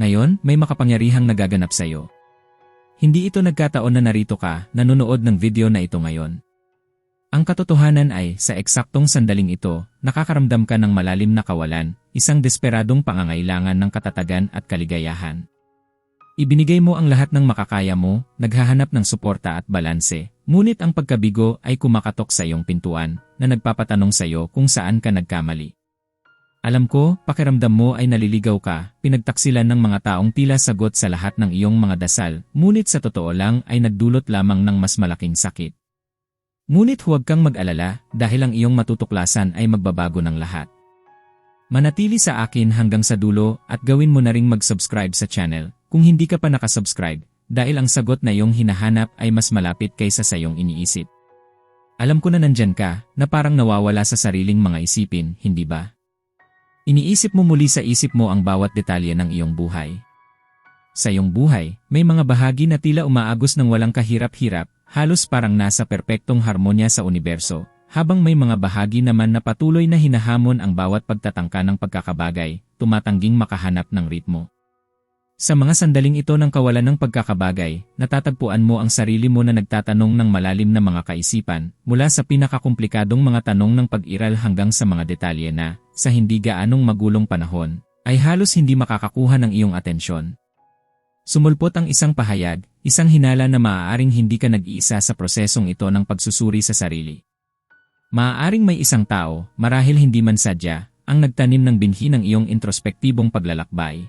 Ngayon, may makapangyarihang nagaganap sa'yo. Hindi ito nagkataon na narito ka, nanonood ng video na ito ngayon. Ang katotohanan ay, sa eksaktong sandaling ito, nakakaramdam ka ng malalim na kawalan, isang desperadong pangangailangan ng katatagan at kaligayahan. Ibinigay mo ang lahat ng makakaya mo, naghahanap ng suporta at balanse, ngunit ang pagkabigo ay kumakatok sa iyong pintuan, na nagpapatanong sa iyo kung saan ka nagkamali. Alam ko, pakiramdam mo ay naliligaw ka, pinagtaksilan ng mga taong tila sagot sa lahat ng iyong mga dasal, ngunit sa totoo lang ay nagdulot lamang ng mas malaking sakit. Ngunit huwag kang mag-alala dahil ang iyong matutuklasan ay magbabago ng lahat. Manatili sa akin hanggang sa dulo at gawin mo na ring mag-subscribe sa channel kung hindi ka pa nakasubscribe dahil ang sagot na iyong hinahanap ay mas malapit kaysa sa iyong iniisip. Alam ko na nandyan ka na parang nawawala sa sariling mga isipin, hindi ba? Iniisip mo muli sa isip mo ang bawat detalye ng iyong buhay. Sa iyong buhay, may mga bahagi na tila umaagos ng walang kahirap-hirap halos parang nasa perpektong harmonya sa universo, habang may mga bahagi naman na patuloy na hinahamon ang bawat pagtatangka ng pagkakabagay, tumatangging makahanap ng ritmo. Sa mga sandaling ito ng kawalan ng pagkakabagay, natatagpuan mo ang sarili mo na nagtatanong ng malalim na mga kaisipan, mula sa pinakakomplikadong mga tanong ng pag-iral hanggang sa mga detalye na, sa hindi gaanong magulong panahon, ay halos hindi makakakuha ng iyong atensyon. Sumulpot ang isang pahayag, isang hinala na maaaring hindi ka nag-iisa sa prosesong ito ng pagsusuri sa sarili. Maaaring may isang tao, marahil hindi man sadya, ang nagtanim ng binhi ng iyong introspektibong paglalakbay.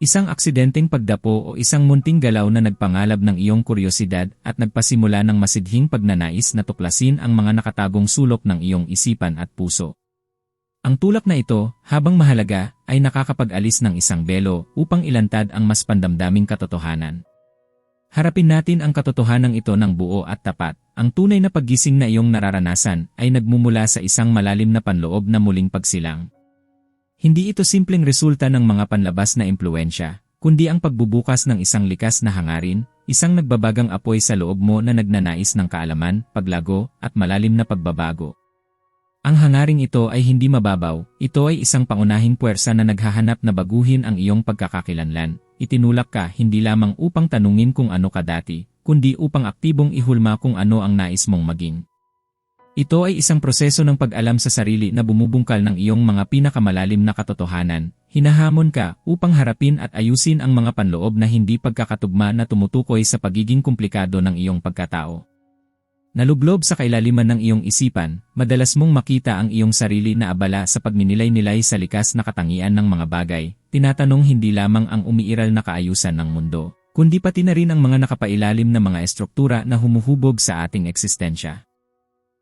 Isang aksidenteng pagdapo o isang munting galaw na nagpangalab ng iyong kuryosidad at nagpasimula ng masidhing pagnanais na tuklasin ang mga nakatagong sulok ng iyong isipan at puso. Ang tulak na ito, habang mahalaga, ay nakakapag-alis ng isang belo upang ilantad ang mas pandamdaming katotohanan. Harapin natin ang katotohanan ito ng buo at tapat. Ang tunay na paggising na iyong nararanasan ay nagmumula sa isang malalim na panloob na muling pagsilang. Hindi ito simpleng resulta ng mga panlabas na impluensya, kundi ang pagbubukas ng isang likas na hangarin, isang nagbabagang apoy sa loob mo na nagnanais ng kaalaman, paglago, at malalim na pagbabago. Ang hangaring ito ay hindi mababaw, ito ay isang pangunahing puwersa na naghahanap na baguhin ang iyong pagkakakilanlan. Itinulak ka hindi lamang upang tanungin kung ano ka dati, kundi upang aktibong ihulma kung ano ang nais mong maging. Ito ay isang proseso ng pag-alam sa sarili na bumubungkal ng iyong mga pinakamalalim na katotohanan. Hinahamon ka upang harapin at ayusin ang mga panloob na hindi pagkakatugma na tumutukoy sa pagiging komplikado ng iyong pagkatao. Naluglob sa kailaliman ng iyong isipan, madalas mong makita ang iyong sarili na abala sa pagninilay-nilay sa likas na katangian ng mga bagay, tinatanong hindi lamang ang umiiral na kaayusan ng mundo, kundi pati na rin ang mga nakapailalim na mga estruktura na humuhubog sa ating eksistensya.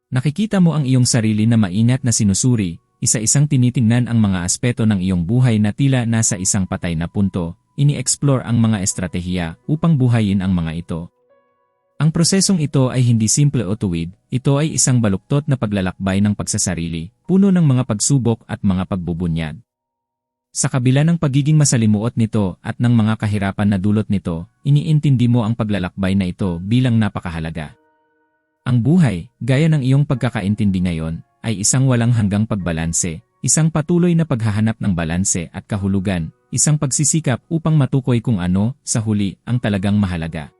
Nakikita mo ang iyong sarili na maingat na sinusuri, isa-isang tinitingnan ang mga aspeto ng iyong buhay na tila nasa isang patay na punto, ini-explore ang mga estratehiya upang buhayin ang mga ito, ang prosesong ito ay hindi simple o tuwid, ito ay isang baluktot na paglalakbay ng pagsasarili, puno ng mga pagsubok at mga pagbubunyad. Sa kabila ng pagiging masalimuot nito at ng mga kahirapan na dulot nito, iniintindi mo ang paglalakbay na ito bilang napakahalaga. Ang buhay, gaya ng iyong pagkakaintindi ngayon, ay isang walang hanggang pagbalanse, isang patuloy na paghahanap ng balanse at kahulugan, isang pagsisikap upang matukoy kung ano, sa huli, ang talagang mahalaga.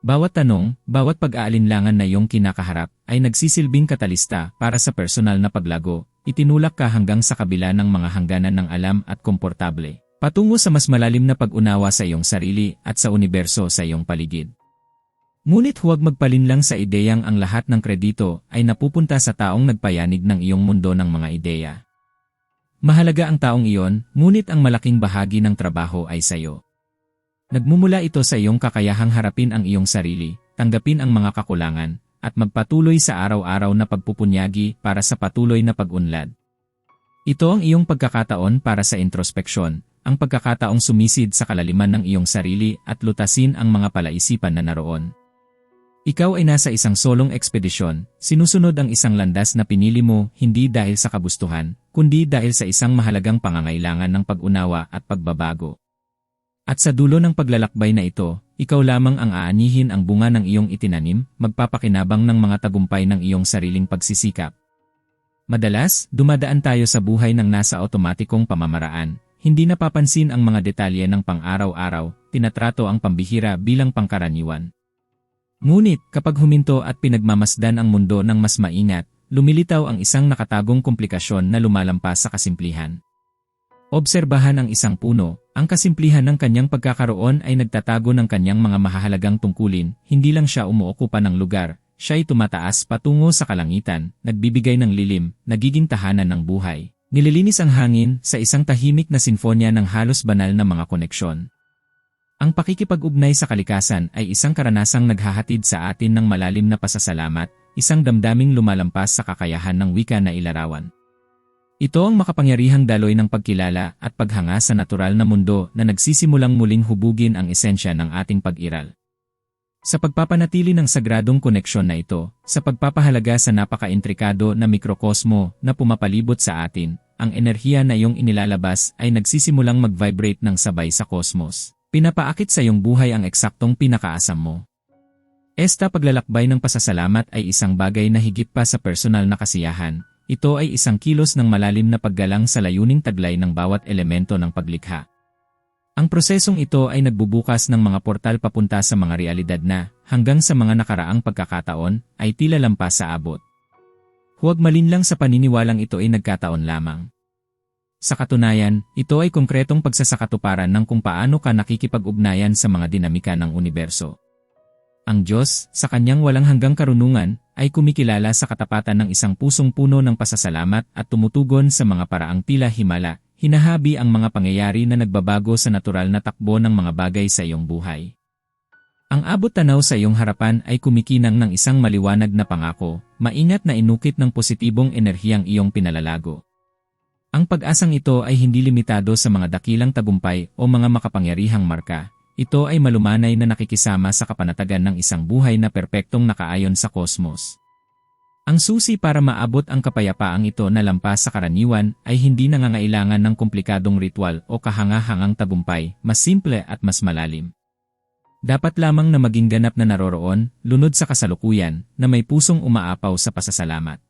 Bawat tanong, bawat pag-aalinlangan na iyong kinakaharap ay nagsisilbing katalista para sa personal na paglago, itinulak ka hanggang sa kabila ng mga hangganan ng alam at komportable, patungo sa mas malalim na pag-unawa sa iyong sarili at sa universo sa iyong paligid. Ngunit huwag magpalinlang sa ideyang ang lahat ng kredito ay napupunta sa taong nagpayanig ng iyong mundo ng mga ideya. Mahalaga ang taong iyon, ngunit ang malaking bahagi ng trabaho ay sa iyo. Nagmumula ito sa iyong kakayahang harapin ang iyong sarili, tanggapin ang mga kakulangan, at magpatuloy sa araw-araw na pagpupunyagi para sa patuloy na pag-unlad. Ito ang iyong pagkakataon para sa introspeksyon, ang pagkakataong sumisid sa kalaliman ng iyong sarili at lutasin ang mga palaisipan na naroon. Ikaw ay nasa isang solong ekspedisyon, sinusunod ang isang landas na pinili mo hindi dahil sa kabustuhan, kundi dahil sa isang mahalagang pangangailangan ng pag-unawa at pagbabago. At sa dulo ng paglalakbay na ito, ikaw lamang ang aanihin ang bunga ng iyong itinanim, magpapakinabang ng mga tagumpay ng iyong sariling pagsisikap. Madalas, dumadaan tayo sa buhay ng nasa otomatikong pamamaraan, hindi napapansin ang mga detalye ng pang-araw-araw, tinatrato ang pambihira bilang pangkaraniwan. Ngunit kapag huminto at pinagmamasdan ang mundo ng mas maingat, lumilitaw ang isang nakatagong komplikasyon na lumalampas sa kasimplihan. Obserbahan ang isang puno, ang kasimplihan ng kanyang pagkakaroon ay nagtatago ng kanyang mga mahahalagang tungkulin, hindi lang siya umuokupa ng lugar, siya ay tumataas patungo sa kalangitan, nagbibigay ng lilim, nagiging tahanan ng buhay. Nililinis ang hangin sa isang tahimik na sinfonya ng halos banal na mga koneksyon. Ang pakikipag-ugnay sa kalikasan ay isang karanasang naghahatid sa atin ng malalim na pasasalamat, isang damdaming lumalampas sa kakayahan ng wika na ilarawan. Ito ang makapangyarihang daloy ng pagkilala at paghanga sa natural na mundo na nagsisimulang muling hubugin ang esensya ng ating pag-iral. Sa pagpapanatili ng sagradong koneksyon na ito, sa pagpapahalaga sa napaka-intrikado na mikrokosmo na pumapalibot sa atin, ang enerhiya na iyong inilalabas ay nagsisimulang mag-vibrate ng sabay sa kosmos. Pinapaakit sa iyong buhay ang eksaktong pinakaasam mo. Esta paglalakbay ng pasasalamat ay isang bagay na higit pa sa personal na kasiyahan. Ito ay isang kilos ng malalim na paggalang sa layuning taglay ng bawat elemento ng paglikha. Ang prosesong ito ay nagbubukas ng mga portal papunta sa mga realidad na, hanggang sa mga nakaraang pagkakataon, ay tila lampas sa abot. Huwag malinlang sa paniniwalang ito ay nagkataon lamang. Sa katunayan, ito ay konkretong pagsasakatuparan ng kung paano ka nakikipag-ugnayan sa mga dinamika ng universo. Ang Diyos, sa kanyang walang hanggang karunungan, ay kumikilala sa katapatan ng isang pusong puno ng pasasalamat at tumutugon sa mga paraang tila himala, hinahabi ang mga pangyayari na nagbabago sa natural na takbo ng mga bagay sa iyong buhay. Ang abot tanaw sa iyong harapan ay kumikinang ng isang maliwanag na pangako, maingat na inukit ng positibong enerhiyang iyong pinalalago. Ang pag-asang ito ay hindi limitado sa mga dakilang tagumpay o mga makapangyarihang marka. Ito ay malumanay na nakikisama sa kapanatagan ng isang buhay na perpektong nakaayon sa kosmos. Ang susi para maabot ang kapayapaang ito na lampas sa karaniwan ay hindi nangangailangan ng komplikadong ritual o kahangahangang tagumpay, mas simple at mas malalim. Dapat lamang na maging ganap na naroroon, lunod sa kasalukuyan, na may pusong umaapaw sa pasasalamat.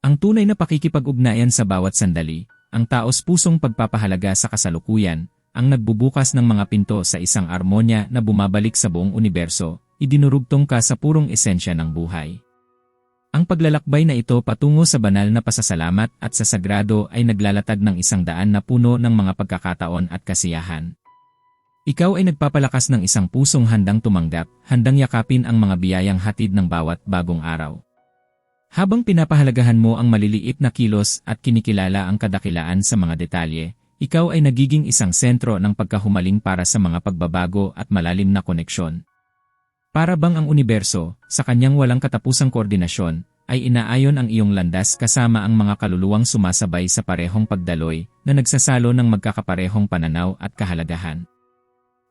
Ang tunay na pakikipag-ugnayan sa bawat sandali, ang taos-pusong pagpapahalaga sa kasalukuyan, ang nagbubukas ng mga pinto sa isang armonya na bumabalik sa buong universo, idinurugtong ka sa purong esensya ng buhay. Ang paglalakbay na ito patungo sa banal na pasasalamat at sa sagrado ay naglalatag ng isang daan na puno ng mga pagkakataon at kasiyahan. Ikaw ay nagpapalakas ng isang pusong handang tumanggap, handang yakapin ang mga biyayang hatid ng bawat bagong araw. Habang pinapahalagahan mo ang maliliit na kilos at kinikilala ang kadakilaan sa mga detalye, ikaw ay nagiging isang sentro ng pagkahumaling para sa mga pagbabago at malalim na koneksyon. Para bang ang universo, sa kanyang walang katapusang koordinasyon, ay inaayon ang iyong landas kasama ang mga kaluluwang sumasabay sa parehong pagdaloy na nagsasalo ng magkakaparehong pananaw at kahalagahan.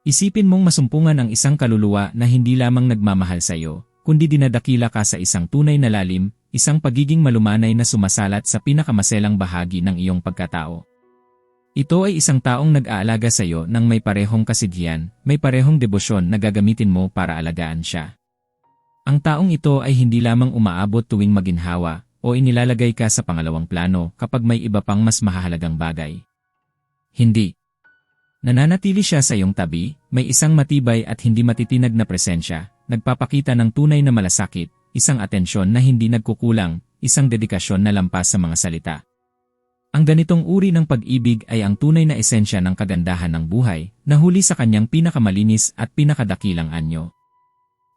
Isipin mong masumpungan ang isang kaluluwa na hindi lamang nagmamahal sa iyo, kundi dinadakila ka sa isang tunay na lalim, isang pagiging malumanay na sumasalat sa pinakamaselang bahagi ng iyong pagkatao. Ito ay isang taong nag-aalaga sa iyo ng may parehong kasighian, may parehong debosyon na gagamitin mo para alagaan siya. Ang taong ito ay hindi lamang umaabot tuwing maginhawa o inilalagay ka sa pangalawang plano kapag may iba pang mas mahahalagang bagay. Hindi. Nananatili siya sa iyong tabi, may isang matibay at hindi matitinag na presensya, nagpapakita ng tunay na malasakit, isang atensyon na hindi nagkukulang, isang dedikasyon na lampas sa mga salita. Ang ganitong uri ng pag-ibig ay ang tunay na esensya ng kagandahan ng buhay, na huli sa kanyang pinakamalinis at pinakadakilang anyo.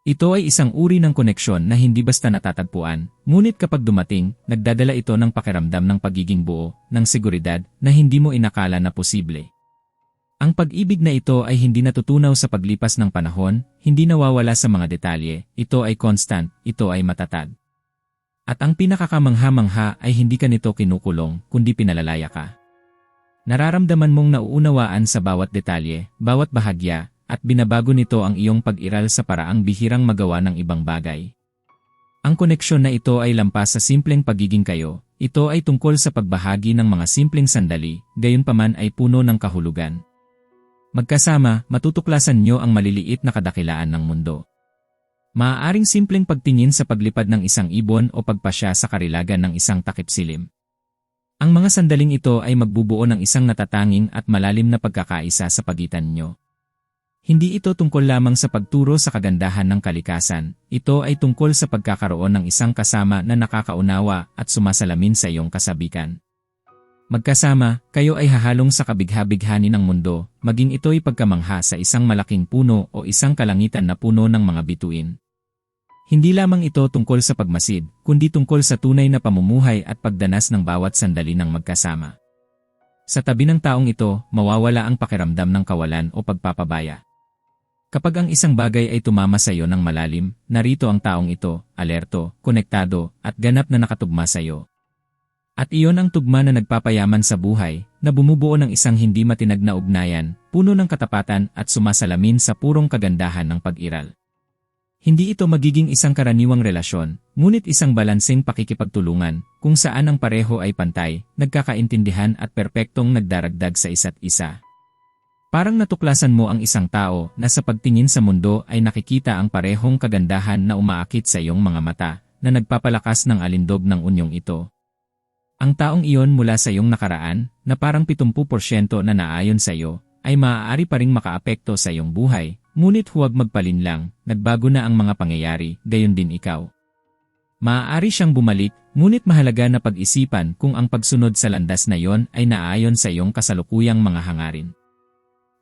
Ito ay isang uri ng koneksyon na hindi basta natatagpuan, ngunit kapag dumating, nagdadala ito ng pakiramdam ng pagiging buo, ng seguridad, na hindi mo inakala na posible. Ang pag-ibig na ito ay hindi natutunaw sa paglipas ng panahon, hindi nawawala sa mga detalye, ito ay constant, ito ay matatag. At ang pinakakamangha-mangha ay hindi ka nito kinukulong, kundi pinalalaya ka. Nararamdaman mong nauunawaan sa bawat detalye, bawat bahagya, at binabago nito ang iyong pag-iral sa paraang bihirang magawa ng ibang bagay. Ang koneksyon na ito ay lampas sa simpleng pagiging kayo, ito ay tungkol sa pagbahagi ng mga simpleng sandali, gayon paman ay puno ng kahulugan. Magkasama, matutuklasan nyo ang maliliit na kadakilaan ng mundo. Maaaring simpleng pagtingin sa paglipad ng isang ibon o pagpasya sa karilagan ng isang takip silim. Ang mga sandaling ito ay magbubuo ng isang natatanging at malalim na pagkakaisa sa pagitan nyo. Hindi ito tungkol lamang sa pagturo sa kagandahan ng kalikasan, ito ay tungkol sa pagkakaroon ng isang kasama na nakakaunawa at sumasalamin sa iyong kasabikan. Magkasama, kayo ay hahalong sa kabigha-bighani ng mundo, maging ito'y pagkamangha sa isang malaking puno o isang kalangitan na puno ng mga bituin. Hindi lamang ito tungkol sa pagmasid, kundi tungkol sa tunay na pamumuhay at pagdanas ng bawat sandali ng magkasama. Sa tabi ng taong ito, mawawala ang pakiramdam ng kawalan o pagpapabaya. Kapag ang isang bagay ay tumama sa iyo ng malalim, narito ang taong ito, alerto, konektado, at ganap na nakatugma sa iyo. At iyon ang tugma na nagpapayaman sa buhay, na bumubuo ng isang hindi matinag na ugnayan, puno ng katapatan at sumasalamin sa purong kagandahan ng pag-iral. Hindi ito magiging isang karaniwang relasyon, ngunit isang balanseng pakikipagtulungan, kung saan ang pareho ay pantay, nagkakaintindihan at perpektong nagdaragdag sa isa't isa. Parang natuklasan mo ang isang tao na sa pagtingin sa mundo ay nakikita ang parehong kagandahan na umaakit sa iyong mga mata na nagpapalakas ng alindog ng unyong ito. Ang taong iyon mula sa iyong nakaraan na parang 70% na naayon sa iyo ay maaari pa ring makaapekto sa iyong buhay, ngunit huwag magpalinlang, nagbago na ang mga pangyayari, gayon din ikaw. Maaari siyang bumalik, ngunit mahalaga na pag-isipan kung ang pagsunod sa landas na iyon ay naayon sa iyong kasalukuyang mga hangarin.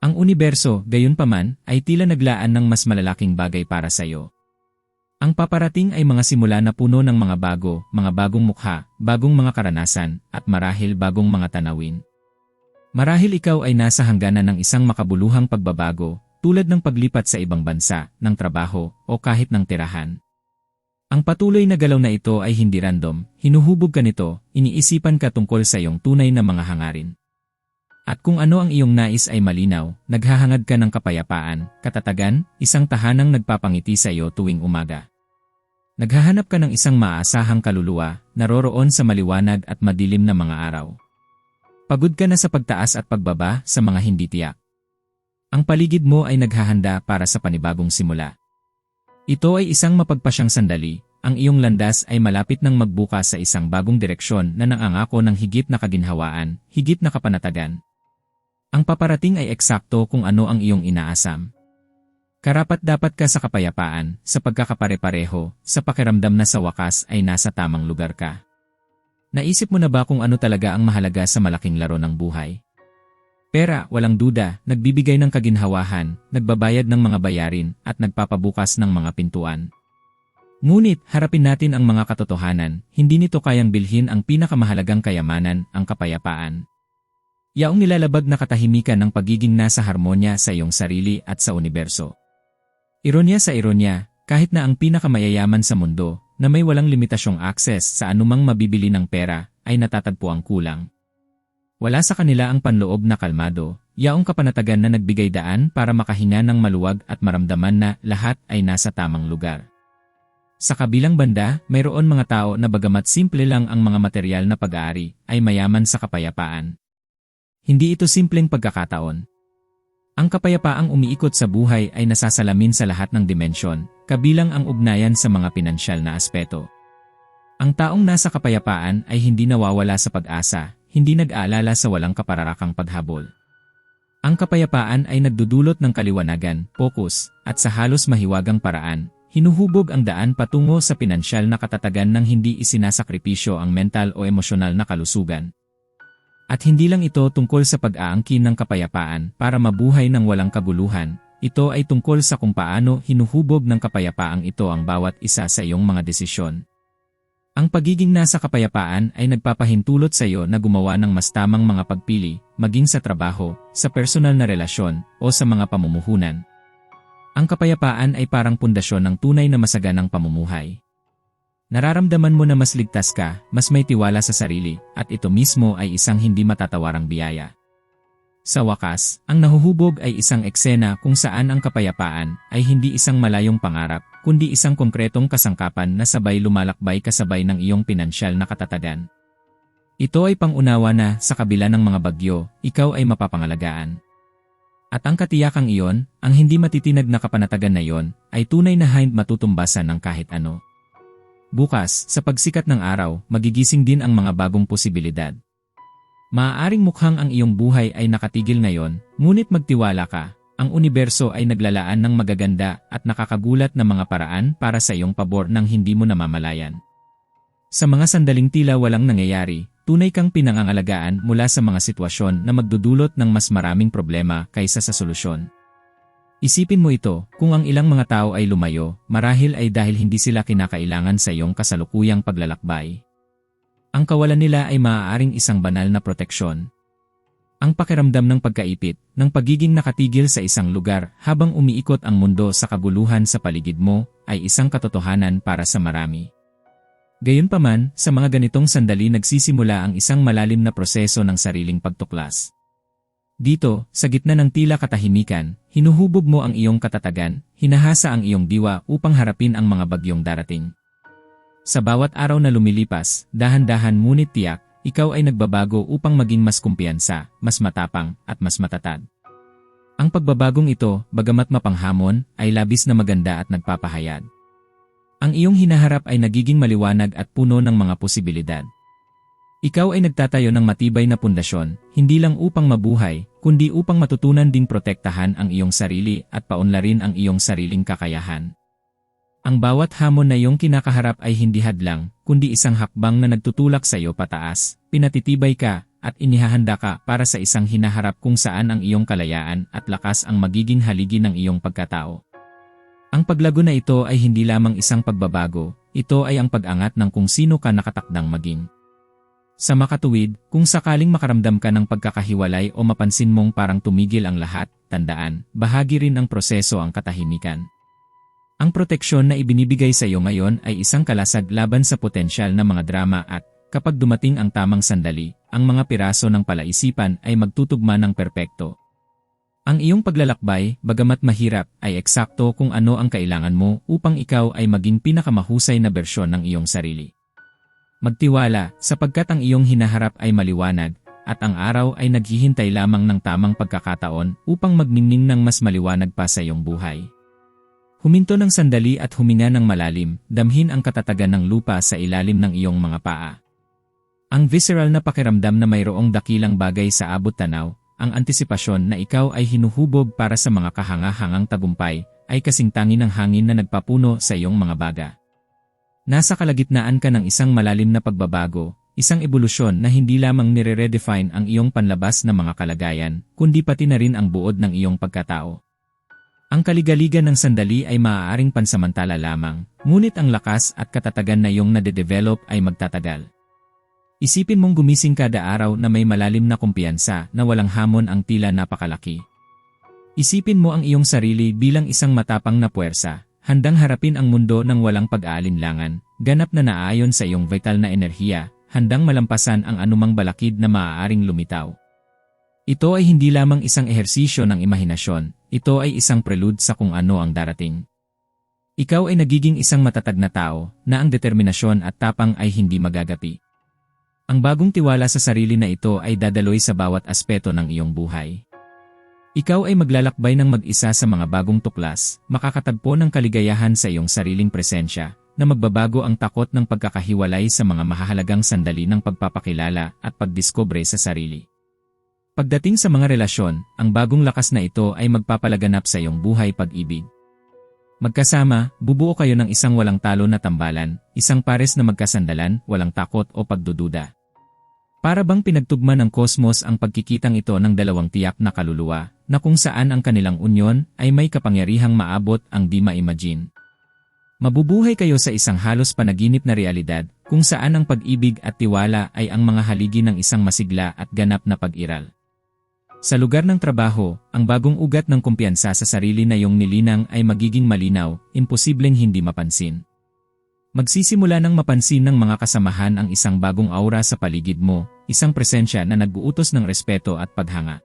Ang universo, gayon paman, ay tila naglaan ng mas malalaking bagay para sa iyo. Ang paparating ay mga simula na puno ng mga bago, mga bagong mukha, bagong mga karanasan, at marahil bagong mga tanawin. Marahil ikaw ay nasa hangganan ng isang makabuluhang pagbabago, tulad ng paglipat sa ibang bansa, ng trabaho, o kahit ng tirahan. Ang patuloy na galaw na ito ay hindi random, hinuhubog ka nito, iniisipan ka tungkol sa iyong tunay na mga hangarin. At kung ano ang iyong nais ay malinaw, naghahangad ka ng kapayapaan, katatagan, isang tahanang nagpapangiti sa iyo tuwing umaga. Naghahanap ka ng isang maasahang kaluluwa, naroroon sa maliwanag at madilim na mga araw. Pagod ka na sa pagtaas at pagbaba sa mga hindi tiyak. Ang paligid mo ay naghahanda para sa panibagong simula. Ito ay isang mapagpasyang sandali, ang iyong landas ay malapit nang magbukas sa isang bagong direksyon na nangangako ng higit na kaginhawaan, higit na kapanatagan. Ang paparating ay eksakto kung ano ang iyong inaasam. Karapat dapat ka sa kapayapaan, sa pagkakapare-pareho, sa pakiramdam na sa wakas ay nasa tamang lugar ka. Naisip mo na ba kung ano talaga ang mahalaga sa malaking laro ng buhay? Pera, walang duda, nagbibigay ng kaginhawahan, nagbabayad ng mga bayarin, at nagpapabukas ng mga pintuan. Ngunit, harapin natin ang mga katotohanan, hindi nito kayang bilhin ang pinakamahalagang kayamanan, ang kapayapaan. Yaong nilalabag na katahimikan ng pagiging nasa harmonya sa iyong sarili at sa universo. Ironya sa ironya, kahit na ang pinakamayayaman sa mundo, na may walang limitasyong access sa anumang mabibili ng pera, ay natatagpo ang kulang. Wala sa kanila ang panloob na kalmado, yaong kapanatagan na nagbigay daan para makahinga ng maluwag at maramdaman na lahat ay nasa tamang lugar. Sa kabilang banda, mayroon mga tao na bagamat simple lang ang mga material na pag-aari, ay mayaman sa kapayapaan. Hindi ito simpleng pagkakataon. Ang kapayapaang umiikot sa buhay ay nasasalamin sa lahat ng dimensyon, kabilang ang ugnayan sa mga pinansyal na aspeto. Ang taong nasa kapayapaan ay hindi nawawala sa pag-asa, hindi nag-aalala sa walang kapararakang paghabol. Ang kapayapaan ay nagdudulot ng kaliwanagan, focus, at sa halos mahiwagang paraan, hinuhubog ang daan patungo sa pinansyal na katatagan ng hindi isinasakripisyo ang mental o emosyonal na kalusugan. At hindi lang ito tungkol sa pag-aangkin ng kapayapaan para mabuhay ng walang kaguluhan, ito ay tungkol sa kung paano hinuhubog ng kapayapaang ito ang bawat isa sa iyong mga desisyon. Ang pagiging nasa kapayapaan ay nagpapahintulot sa iyo na gumawa ng mas tamang mga pagpili, maging sa trabaho, sa personal na relasyon, o sa mga pamumuhunan. Ang kapayapaan ay parang pundasyon ng tunay na masaganang pamumuhay. Nararamdaman mo na mas ligtas ka, mas may tiwala sa sarili, at ito mismo ay isang hindi matatawarang biyaya. Sa wakas, ang nahuhubog ay isang eksena kung saan ang kapayapaan ay hindi isang malayong pangarap, kundi isang konkretong kasangkapan na sabay lumalakbay kasabay ng iyong pinansyal na katatagan. Ito ay pangunawa na sa kabila ng mga bagyo, ikaw ay mapapangalagaan. At ang katiyakang iyon, ang hindi matitinag na kapanatagan na iyon, ay tunay na hind matutumbasan ng kahit ano. Bukas, sa pagsikat ng araw, magigising din ang mga bagong posibilidad. Maaaring mukhang ang iyong buhay ay nakatigil ngayon, ngunit magtiwala ka, ang universo ay naglalaan ng magaganda at nakakagulat na mga paraan para sa iyong pabor nang hindi mo namamalayan. Sa mga sandaling tila walang nangyayari, tunay kang pinangangalagaan mula sa mga sitwasyon na magdudulot ng mas maraming problema kaysa sa solusyon. Isipin mo ito, kung ang ilang mga tao ay lumayo, marahil ay dahil hindi sila kinakailangan sa iyong kasalukuyang paglalakbay. Ang kawalan nila ay maaaring isang banal na proteksyon. Ang pakiramdam ng pagkaipit, ng pagiging nakatigil sa isang lugar habang umiikot ang mundo sa kabuluhan sa paligid mo, ay isang katotohanan para sa marami. Gayunpaman, sa mga ganitong sandali nagsisimula ang isang malalim na proseso ng sariling pagtuklas. Dito, sa gitna ng tila katahimikan, hinuhubog mo ang iyong katatagan, hinahasa ang iyong diwa upang harapin ang mga bagyong darating. Sa bawat araw na lumilipas, dahan-dahan ngunit tiyak, ikaw ay nagbabago upang maging mas kumpiyansa, mas matapang, at mas matatag. Ang pagbabagong ito, bagamat mapanghamon, ay labis na maganda at nagpapahayag. Ang iyong hinaharap ay nagiging maliwanag at puno ng mga posibilidad. Ikaw ay nagtatayo ng matibay na pundasyon, hindi lang upang mabuhay, kundi upang matutunan ding protektahan ang iyong sarili at paunlarin ang iyong sariling kakayahan. Ang bawat hamon na iyong kinakaharap ay hindi hadlang, kundi isang hakbang na nagtutulak sa iyo pataas, pinatitibay ka, at inihahanda ka para sa isang hinaharap kung saan ang iyong kalayaan at lakas ang magiging haligi ng iyong pagkatao. Ang paglago na ito ay hindi lamang isang pagbabago, ito ay ang pag-angat ng kung sino ka nakatakdang maging. Sa makatuwid, kung sakaling makaramdam ka ng pagkakahiwalay o mapansin mong parang tumigil ang lahat, tandaan, bahagi rin ang proseso ang katahimikan. Ang proteksyon na ibinibigay sa iyo ngayon ay isang kalasag laban sa potensyal na mga drama at, kapag dumating ang tamang sandali, ang mga piraso ng palaisipan ay magtutugma ng perpekto. Ang iyong paglalakbay, bagamat mahirap, ay eksakto kung ano ang kailangan mo upang ikaw ay maging pinakamahusay na bersyon ng iyong sarili. Magtiwala, sapagkat ang iyong hinaharap ay maliwanag, at ang araw ay naghihintay lamang ng tamang pagkakataon upang magningning ng mas maliwanag pa sa iyong buhay. Huminto ng sandali at huminga ng malalim, damhin ang katatagan ng lupa sa ilalim ng iyong mga paa. Ang visceral na pakiramdam na mayroong dakilang bagay sa abot tanaw, ang antisipasyon na ikaw ay hinuhubog para sa mga kahanga-hangang tagumpay, ay kasing tangi ng hangin na nagpapuno sa iyong mga baga. Nasa kalagitnaan ka ng isang malalim na pagbabago, isang ebolusyon na hindi lamang nire-redefine ang iyong panlabas na mga kalagayan, kundi pati na rin ang buod ng iyong pagkatao. Ang kaligaligan ng sandali ay maaaring pansamantala lamang, ngunit ang lakas at katatagan na iyong nade-develop ay magtatagal. Isipin mong gumising kada araw na may malalim na kumpiyansa na walang hamon ang tila napakalaki. Isipin mo ang iyong sarili bilang isang matapang na puwersa, handang harapin ang mundo ng walang pag-aalinlangan, ganap na naayon sa iyong vital na enerhiya, handang malampasan ang anumang balakid na maaaring lumitaw. Ito ay hindi lamang isang ehersisyo ng imahinasyon, ito ay isang prelude sa kung ano ang darating. Ikaw ay nagiging isang matatag na tao na ang determinasyon at tapang ay hindi magagapi. Ang bagong tiwala sa sarili na ito ay dadaloy sa bawat aspeto ng iyong buhay. Ikaw ay maglalakbay ng mag-isa sa mga bagong tuklas, makakatagpo ng kaligayahan sa iyong sariling presensya, na magbabago ang takot ng pagkakahiwalay sa mga mahahalagang sandali ng pagpapakilala at pagdiskobre sa sarili. Pagdating sa mga relasyon, ang bagong lakas na ito ay magpapalaganap sa iyong buhay pag-ibig. Magkasama, bubuo kayo ng isang walang talo na tambalan, isang pares na magkasandalan, walang takot o pagdududa. Para bang pinagtugma ng kosmos ang pagkikitang ito ng dalawang tiyak na kaluluwa, na kung saan ang kanilang unyon ay may kapangyarihang maabot ang di ma-imagine. Mabubuhay kayo sa isang halos panaginip na realidad, kung saan ang pag-ibig at tiwala ay ang mga haligi ng isang masigla at ganap na pag-iral. Sa lugar ng trabaho, ang bagong ugat ng kumpiyansa sa sarili na iyong nilinang ay magiging malinaw, imposibleng hindi mapansin. Magsisimula ng mapansin ng mga kasamahan ang isang bagong aura sa paligid mo, isang presensya na nag-uutos ng respeto at paghanga.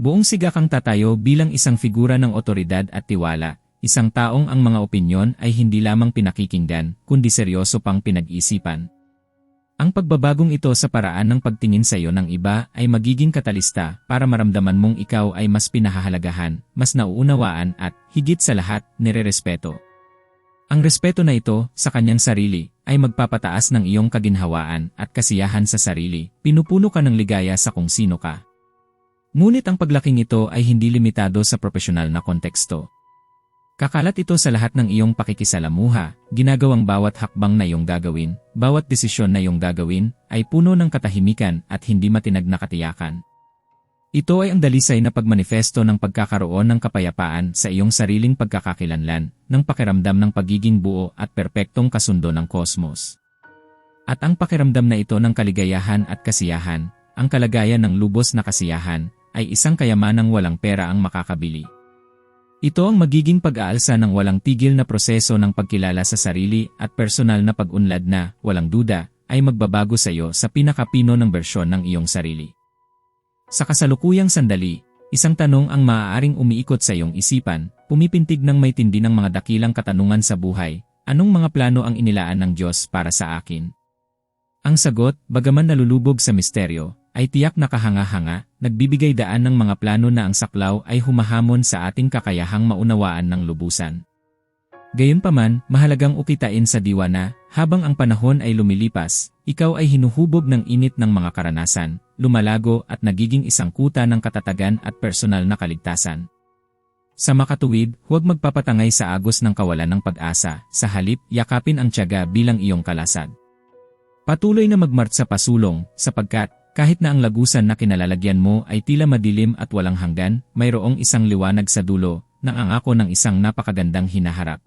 Buong siga kang tatayo bilang isang figura ng otoridad at tiwala, isang taong ang mga opinyon ay hindi lamang pinakikinggan, kundi seryoso pang pinag-isipan. Ang pagbabagong ito sa paraan ng pagtingin sa iyo ng iba ay magiging katalista para maramdaman mong ikaw ay mas pinahahalagahan, mas nauunawaan at, higit sa lahat, nirerespeto. Ang respeto na ito sa kanyang sarili ay magpapataas ng iyong kaginhawaan at kasiyahan sa sarili, pinupuno ka ng ligaya sa kung sino ka. Ngunit ang paglaking ito ay hindi limitado sa profesional na konteksto. Kakalat ito sa lahat ng iyong pakikisalamuha, ginagawang bawat hakbang na iyong gagawin, bawat desisyon na iyong gagawin, ay puno ng katahimikan at hindi matinag na katiyakan. Ito ay ang dalisay na pagmanifesto ng pagkakaroon ng kapayapaan sa iyong sariling pagkakakilanlan, ng pakiramdam ng pagiging buo at perpektong kasundo ng kosmos. At ang pakiramdam na ito ng kaligayahan at kasiyahan, ang kalagayan ng lubos na kasiyahan, ay isang kayamanang walang pera ang makakabili. Ito ang magiging pag-aalsa ng walang tigil na proseso ng pagkilala sa sarili at personal na pag-unlad na, walang duda, ay magbabago sa iyo sa pinakapino ng bersyon ng iyong sarili. Sa kasalukuyang sandali, isang tanong ang maaaring umiikot sa iyong isipan, pumipintig ng may tindi ng mga dakilang katanungan sa buhay, anong mga plano ang inilaan ng Diyos para sa akin? Ang sagot, bagaman nalulubog sa misteryo, ay tiyak na kahanga-hanga, nagbibigay daan ng mga plano na ang saklaw ay humahamon sa ating kakayahang maunawaan ng lubusan. Gayunpaman, mahalagang ukitain sa diwa na, habang ang panahon ay lumilipas, ikaw ay hinuhubog ng init ng mga karanasan, lumalago at nagiging isang kuta ng katatagan at personal na kaligtasan. Sa makatuwid, huwag magpapatangay sa agos ng kawalan ng pag-asa, sa halip, yakapin ang tiyaga bilang iyong kalasag. Patuloy na magmart sa pasulong, sapagkat, kahit na ang lagusan na kinalalagyan mo ay tila madilim at walang hanggan, mayroong isang liwanag sa dulo, ng angako ng isang napakagandang hinaharap.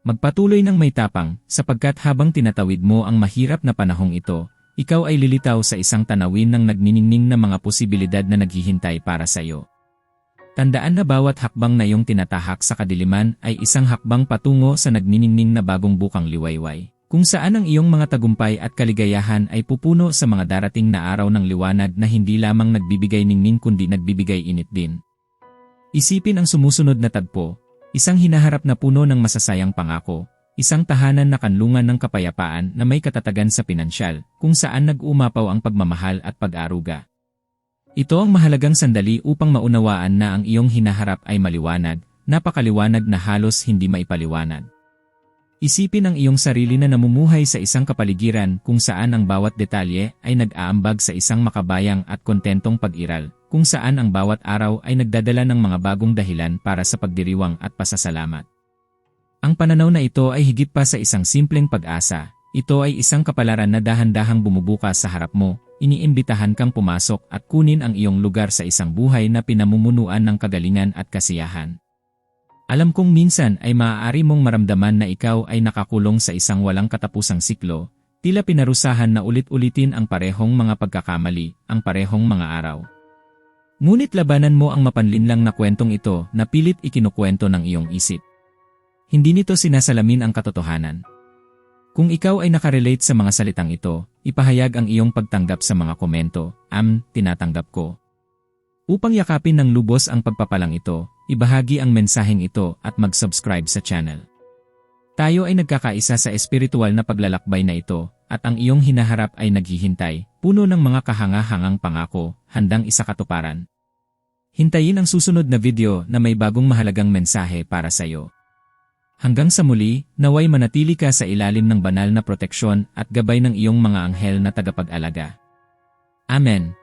Magpatuloy ng may tapang, sapagkat habang tinatawid mo ang mahirap na panahong ito, ikaw ay lilitaw sa isang tanawin ng nagniningning na mga posibilidad na naghihintay para sa iyo. Tandaan na bawat hakbang na iyong tinatahak sa kadiliman ay isang hakbang patungo sa nagniningning na bagong bukang liwayway kung saan ang iyong mga tagumpay at kaligayahan ay pupuno sa mga darating na araw ng liwanag na hindi lamang nagbibigay ningning kundi nagbibigay init din. Isipin ang sumusunod na tagpo, isang hinaharap na puno ng masasayang pangako, isang tahanan na kanlungan ng kapayapaan na may katatagan sa pinansyal, kung saan nag-umapaw ang pagmamahal at pag-aruga. Ito ang mahalagang sandali upang maunawaan na ang iyong hinaharap ay maliwanag, napakaliwanag na halos hindi maipaliwanag. Isipin ang iyong sarili na namumuhay sa isang kapaligiran kung saan ang bawat detalye ay nag-aambag sa isang makabayang at kontentong pag-iral, kung saan ang bawat araw ay nagdadala ng mga bagong dahilan para sa pagdiriwang at pasasalamat. Ang pananaw na ito ay higit pa sa isang simpleng pag-asa, ito ay isang kapalaran na dahan-dahang bumubukas sa harap mo, iniimbitahan kang pumasok at kunin ang iyong lugar sa isang buhay na pinamumunuan ng kagalingan at kasiyahan. Alam kong minsan ay maaari mong maramdaman na ikaw ay nakakulong sa isang walang katapusang siklo, tila pinarusahan na ulit-ulitin ang parehong mga pagkakamali, ang parehong mga araw. Ngunit labanan mo ang mapanlinlang na kwentong ito na pilit ikinukwento ng iyong isip. Hindi nito sinasalamin ang katotohanan. Kung ikaw ay nakarelate sa mga salitang ito, ipahayag ang iyong pagtanggap sa mga komento, am, tinatanggap ko. Upang yakapin ng lubos ang pagpapalang ito, ibahagi ang mensaheng ito at mag-subscribe sa channel. Tayo ay nagkakaisa sa espiritual na paglalakbay na ito, at ang iyong hinaharap ay naghihintay, puno ng mga kahanga-hangang pangako, handang isakatuparan. Hintayin ang susunod na video na may bagong mahalagang mensahe para sa iyo. Hanggang sa muli, naway manatili ka sa ilalim ng banal na proteksyon at gabay ng iyong mga anghel na tagapag-alaga. Amen.